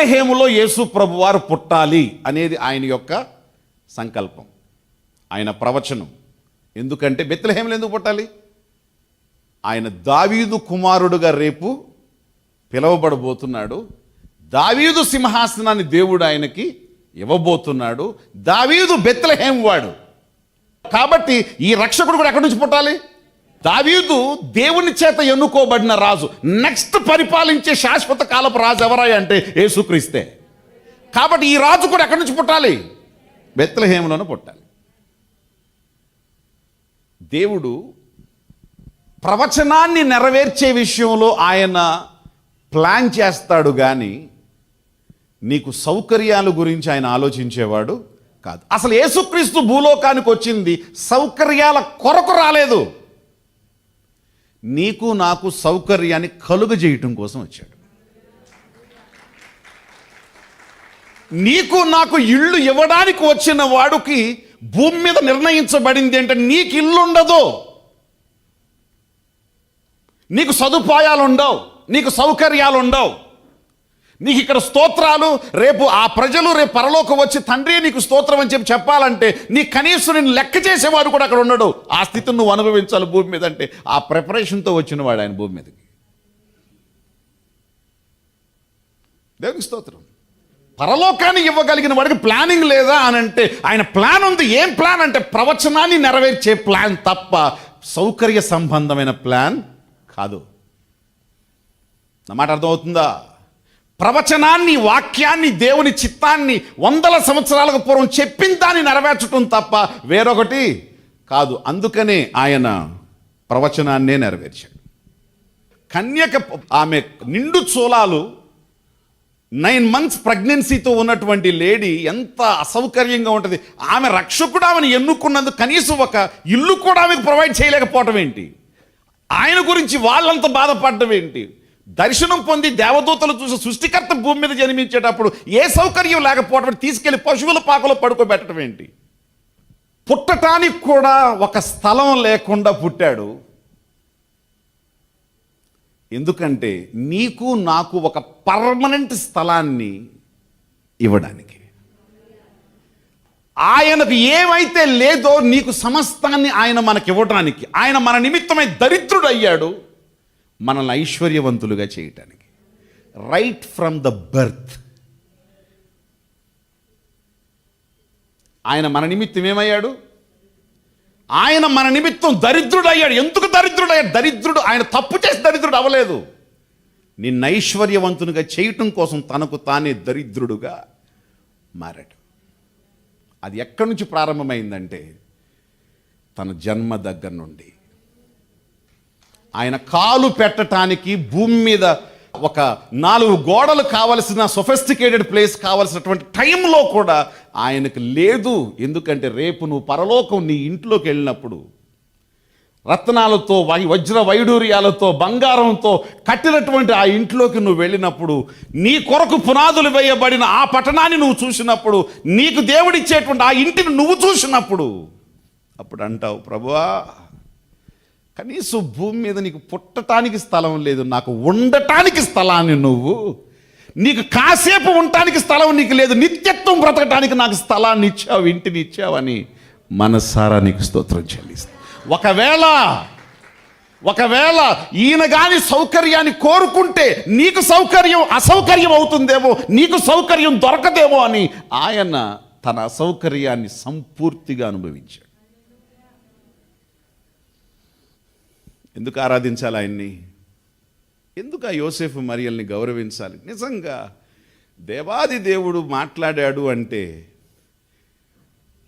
బెత్లహేములో యేసు ప్రభువారు పుట్టాలి అనేది ఆయన యొక్క సంకల్పం ఆయన ప్రవచనం. ఎందుకంటే బెత్లహేములు ఎందుకు పుట్టాలి? ఆయన దావీదు కుమారుడుగా రేపు పిలవబడబోతున్నాడు. దావీదు సింహాసనాన్ని దేవుడు ఆయనకి ఇవ్వబోతున్నాడు. దావీదు బెత్లహేం వాడు. కాబట్టి ఈ రక్షకుడు కూడా ఎక్కడి నుంచి పుట్టాలి? దావీదు దేవుని చేత ఎన్నుకోబడిన రాజు. నెక్స్ట్ పరిపాలించే శాశ్వత కాలపు రాజు ఎవరాయి అంటే యేసుక్రీస్తే. కాబట్టి ఈ రాజు కూడా ఎక్కడి నుంచి పుట్టాలి? బెత్లహేములోనే పుట్టాలి. దేవుడు ప్రవచనాన్ని నెరవేర్చే విషయంలో ఆయన ప్లాన్ చేస్తాడు కానీ నీకు సౌకర్యాల గురించి ఆయన ఆలోచించేవాడు కాదు. అసలు యేసుక్రీస్తు భూలోకానికి వచ్చింది సౌకర్యాల కొరకు రాలేదు. నీకు నాకు సౌకర్యాన్ని కలుగజేయటం కోసం వచ్చాడు. నీకు నాకు ఇల్లు ఇవ్వడానికి వచ్చిన వాడికి భూమి మీద నిర్ణయించబడింది అంటే నీకు ఇల్లు ఉండదు నీకు సదుపాయాలు ఉండవు నీకు సౌకర్యాలు ఉండవు నీకు ఇక్కడ స్తోత్రాలు రేపు ఆ ప్రజలు రేపు పరలోకం వచ్చి తండ్రి నీకు స్తోత్రం అని చెప్పి చెప్పాలంటే నీ కనీసం నేను లెక్క చేసేవాడు కూడా అక్కడ ఉండడు. ఆ స్థితిని నువ్వు అనుభవించాలి భూమి మీద అంటే ఆ ప్రిపరేషన్తో వచ్చిన వాడు ఆయన భూమి మీదకి. దేవునికి స్తోత్రం. పరలోకాన్ని ఇవ్వగలిగిన వాడికి ప్లానింగ్ లేదా అని అంటే ఆయన ప్లాన్ ఉంది. ఏం ప్లాన్ అంటే ప్రవచనాన్ని నెరవేర్చే ప్లాన్ తప్ప సౌకర్య సంబంధమైన ప్లాన్ కాదు. నా మాట అర్థమవుతుందా? ప్రవచనాన్ని వాక్యాన్ని దేవుని చిత్తాన్ని వందల సంవత్సరాలకు పూర్వం చెప్పిన దాన్ని నెరవేర్చడం తప్ప వేరొకటి కాదు. అందుకనే ఆయన ప్రవచనాన్నే నెరవేర్చాడు. కన్యక ఆమె నిండు చోళాలు నైన్ మంత్స్ ప్రెగ్నెన్సీతో ఉన్నటువంటి లేడీ ఎంత అసౌకర్యంగా ఉంటుంది. ఆమె రక్షకుడు ఆమెను ఎన్నుకున్నందుకు కనీసం ఒక ఇల్లు కూడా ఆమెకు ప్రొవైడ్ చేయలేకపోవటం ఏంటి? ఆయన గురించి వాళ్ళంత బాధపడటం ఏంటి? దర్శనం పొంది దేవదూతలు చూసి సృష్టికర్త భూమి మీద జన్మించేటప్పుడు ఏ సౌకర్యం లేకపోవటం తీసుకెళ్ళి పశువుల పాకలో పడుకోబెట్టడం ఏంటి? పుట్టటానికి కూడా ఒక స్థలం లేకుండా పుట్టాడు. ఎందుకంటే నీకు నాకు ఒక పర్మనెంట్ స్థలాన్ని ఇవ్వడానికి. ఆయనకు ఏమైతే లేదో నీకు సమస్తాన్ని ఆయన మనకి ఇవ్వడానికి ఆయన మన నిమిత్తమై దరిద్రుడయ్యాడు. మనల్ని ఐశ్వర్యవంతులుగా చేయటానికి. రైట్ ఫ్రమ్ ద బర్త్ ఆయన మన నిమిత్తం ఏమయ్యాడు? ఆయన మన నిమిత్తం దరిద్రుడు అయ్యాడు ఎందుకు దరిద్రుడు అయ్యాడు దరిద్రుడు ఆయన తప్పు చేసి దరిద్రుడు అవ్వలేదు. నిన్న ఐశ్వర్యవంతునిగా చేయటం కోసం తనకు తానే దరిద్రుడుగా మారాడు. అది ఎక్కడి నుంచి ప్రారంభమైందంటే తన జన్మ దగ్గర నుండి. ఆయన కాలు పెట్టటానికి భూమి మీద ఒక నాలుగు గోడలు కావలసిన సొఫెస్టికేటెడ్ ప్లేస్ కావలసినటువంటి టైంలో కూడా ఆయనకు లేదు. ఎందుకంటే రేపు నువ్వు పరలోకం నీ ఇంట్లోకి వెళ్ళినప్పుడు రత్నాలతో వై వజ్ర వైడూర్యాలతో బంగారంతో కట్టినటువంటి ఆ ఇంట్లోకి నువ్వు వెళ్ళినప్పుడు నీ కొరకు పునాదులు వేయబడిన ఆ పట్టణాన్ని నువ్వు చూసినప్పుడు నీకు దేవుడిచ్చేటువంటి ఆ ఇంటిని నువ్వు చూసినప్పుడు అప్పుడు అంటావు ప్రభువా కనీసం భూమి మీద నీకు పుట్టటానికి స్థలం లేదు నాకు ఉండటానికి స్థలాన్ని నువ్వు. నీకు కాసేపు ఉండటానికి స్థలం నీకు లేదు నిత్యత్వం బ్రతకటానికి నాకు స్థలాన్ని ఇచ్చావు ఇంటిని ఇచ్చావని మనసారా నీకు స్తోత్రం చెల్లిస్తా. ఒకవేళ ఒకవేళ ఈయన కానీ సౌకర్యాన్ని కోరుకుంటే నీకు సౌకర్యం అసౌకర్యం అవుతుందేమో నీకు సౌకర్యం దొరకదేమో అని ఆయన తన అసౌకర్యాన్ని సంపూర్తిగా అనుభవించాడు. ఎందుకు ఆరాధించాలి ఆయన్ని? ఎందుకు ఆ యోసేఫ్ మరియల్ని గౌరవించాలి? నిజంగా దేవాది దేవుడు మాట్లాడాడు అంటే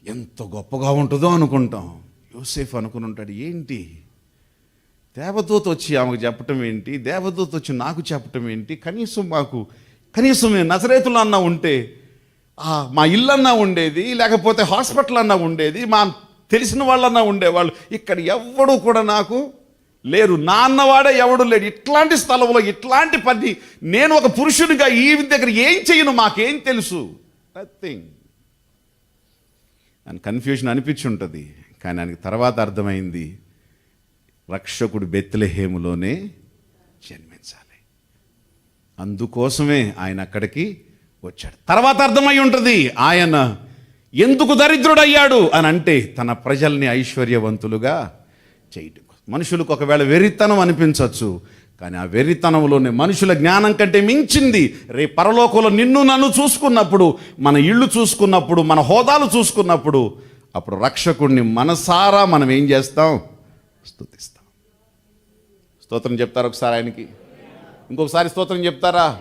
ఎంత గొప్పగా ఉంటుందో అనుకుంటాం. యోసేఫ్ అనుకుని ఉంటాడు ఏంటి? దేవదూత వచ్చి ఆమెకు చెప్పటం ఏంటి? దేవదూత వచ్చి నాకు చెప్పటం ఏంటి? కనీసం మాకు కనీసం మేము నజరేతులు అన్నా ఉంటే ఆ, మా ఇల్లన్నా ఉండేది లేకపోతే హాస్పిటల్ అన్నా ఉండేది మా తెలిసిన వాళ్ళన్నా ఉండేవాళ్ళు. ఇక్కడ ఎవ్వడూ కూడా నాకు లేరు. నా అన్నవాడే ఎవడు లేడు. ఇట్లాంటి స్థలంలో ఇట్లాంటి పని నేను ఒక పురుషునిగా ఈ దగ్గర ఏం చేయను మాకేం తెలుసు? నథింగ్ అని కన్ఫ్యూజన్ అనిపించి ఉంటుంది కానీ ఆయనకి తర్వాత అర్థమైంది. రక్షకుడు బెత్లెహేములోనే జన్మించాలి. అందుకోసమే ఆయన అక్కడికి వచ్చాడు. తర్వాత అర్థమై ఉంటుంది. ఆయన ఎందుకు దరిద్రుడయ్యాడు అని అంటే తన ప్రజల్ని ఐశ్వర్యవంతులుగా చేయటం మనుషులకు ఒకవేళ వెర్రితనం అనిపించవచ్చు కానీ ఆ వెర్రితనంలోనే మనుషుల జ్ఞానం కంటే మించింది. రే పరలోకంలో నిన్ను నన్ను చూసుకున్నప్పుడు మన ఇళ్ళు చూసుకున్నప్పుడు మన హోదాలు చూసుకున్నప్పుడు అప్పుడు రక్షకుడిని మనసారా మనం ఏం చేస్తాం? స్థుతిస్తాం స్తోత్రం చెప్తారు ఒకసారి ఆయనకి? ఇంకొకసారి స్తోత్రం చెప్తారా?